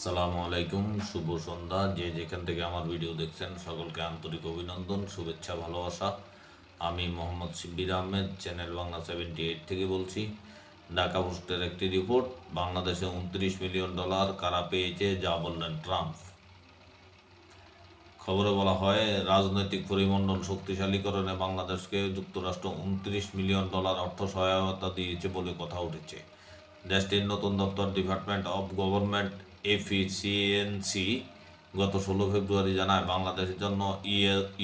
আসসালামু আলাইকুম, শুভ সন্ধ্যা। যে যেখান থেকে আমার ভিডিও দেখছেন, সকলকে আন্তরিক অভিনন্দন, শুভেচ্ছা, ভালোবাসা। আমি Mohammad Shibbir Ahmed, channel Bangla seventy eight থেকে বলছি। ঢাকা পোস্টের একটি রিপোর্ট, বাংলাদেশে উনত্রিশ মিলিয়ন ডলার কারা পেয়েছে, যা বললেন ট্রাম্প। খবরে বলা হয়, রাজনৈতিক পরিমণ্ডল শক্তিশালীকরণে বাংলাদেশকে যুক্তরাষ্ট্র উনত্রিশ মিলিয়ন ডলার অর্থ সহায়তা দিয়েছে বলে কথা উঠেছে। দেশটির নতুন দপ্তর, ডিপার্টমেন্ট অফ গভর্নমেন্ট এফিসিএনসি গত ষোলো ফেব্রুয়ারি জানায়, বাংলাদেশের জন্য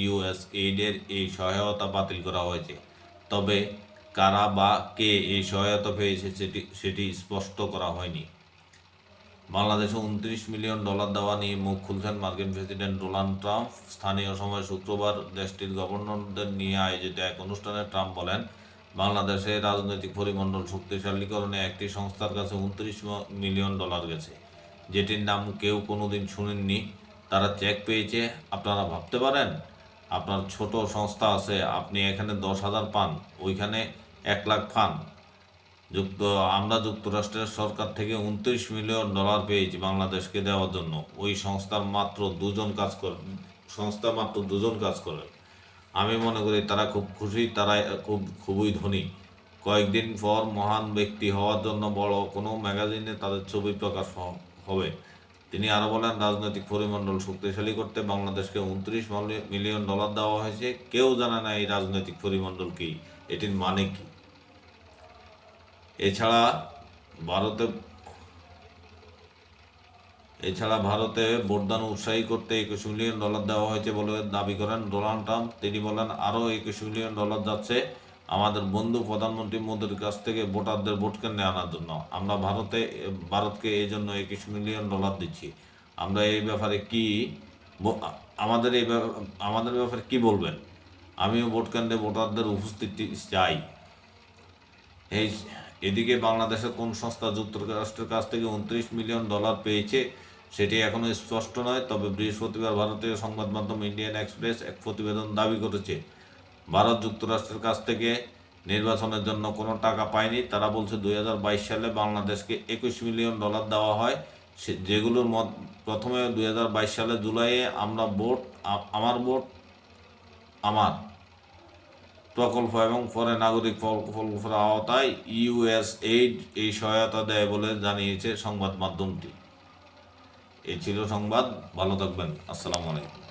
ইউএস এইডের এই সহায়তা বাতিল করা হয়েছে। তবে কারা বা কে এই সহায়তা পেয়েছে সেটি সেটি স্পষ্ট করা হয়নি। বাংলাদেশে উনত্রিশ মিলিয়ন ডলার দেওয়া নিয়ে মুখ খুলছেন মার্কিন প্রেসিডেন্ট ডোনাল্ড ট্রাম্প। স্থানীয় সময় শুক্রবার দেশটির গভর্নরদের নিয়ে আয়োজিত এক অনুষ্ঠানে ট্রাম্প বলেন, বাংলাদেশে রাজনৈতিক পরিমণ্ডল শক্তিশালীকরণে একটি সংস্থার কাছে উনত্রিশ মিলিয়ন ডলার গেছে। যেটির নাম কেউ কোনোদিন শুনেননি। তারা চেক পেয়েছে। আপনারা ভাবতে পারেন, আপনার ছোট সংস্থা আছে, আপনি এখানে দশ হাজার পান, ওইখানে এক লাখ পান। যুক্ত, আমরা যুক্তরাষ্ট্রের সরকার থেকে উনত্রিশ মিলিয়ন ডলার পেয়েছি বাংলাদেশকে দেওয়ার জন্য। ওই সংস্থার মাত্র দুজন কাজ করে সংস্থা মাত্র দুজন কাজ করে। আমি মনে করি তারা খুব খুশি, তারা খুব, খুবই ধনী। কয়েকদিন পর মহান ব্যক্তি হওয়ার জন্য বড় কোনো ম্যাগাজিনে তাদের ছবি প্রকাশ হ- হবে। তিনি আরও বলেন, রাজনৈতিক পরিমণ্ডল শক্তিশালী করতে বাংলাদেশকে উনত্রিশ মিলিয়ন ডলার দেওয়া হয়েছে। কেউ জানে না এই রাজনৈতিক পরিমণ্ডল কি, এটির মানে কি? এছাড়া ভারতে এছাড়া ভারতে ভোটদান উৎসাহী করতে একুশ মিলিয়ন ডলার দেওয়া হয়েছে বলে দাবি করেন ডোনাল্ড ট্রাম্প। তিনি বলেন, আরও একুশ মিলিয়ন ডলার যাচ্ছে। আমাদের বন্ধু প্রধানমন্ত্রী মোদীর কাছ থেকে ভোটারদের ভোট কেন্দ্রে আনার জন্য। আমরা ভারতে, ভারতকে এই জন্য একুশ মিলিয়ন ডলার দিচ্ছি। আমরা এই ব্যাপারে কি আমাদের এই আমাদের ব্যাপারে কি বলবেন? আমিও ভোট কেন্দ্রে ভোটারদের উপস্থিতি চাই। এই, এদিকে বাংলাদেশের কোন সংস্থা যুক্তরাষ্ট্রের কাছ থেকে উনত্রিশ মিলিয়ন ডলার পেয়েছে, সেটি এখনও স্পষ্ট নয়, তবে বৃহস্পতিবার ভারতীয় সংবাদ মাধ্যম ইন্ডিয়ান এক্সপ্রেস এক প্রতিবেদন দাবি করেছে। ভারত যুক্তরাষ্ট্রের কাছ থেকে নির্বাচনের জন্য কোনো টাকা পায়নি। তারা বলছে দু হাজার বাইশ সালে বাংলাদেশকে একুশ মিলিয়ন ডলার দেওয়া হয়। সে যেগুলোর মত প্রথমে দুই হাজার বাইশ সালে জুলাইয়ে আমরা ভোট আমার ভোট, আমার প্রকল্প এবং পরে নাগরিক প্রকল্পের আওতায় ইউএস এইড এই সহায়তা দেয় বলে জানিয়েছে সংবাদ মাধ্যমটি। এই ছিল সংবাদ, ভালো থাকবেন। আসসালামু আলাইকুম।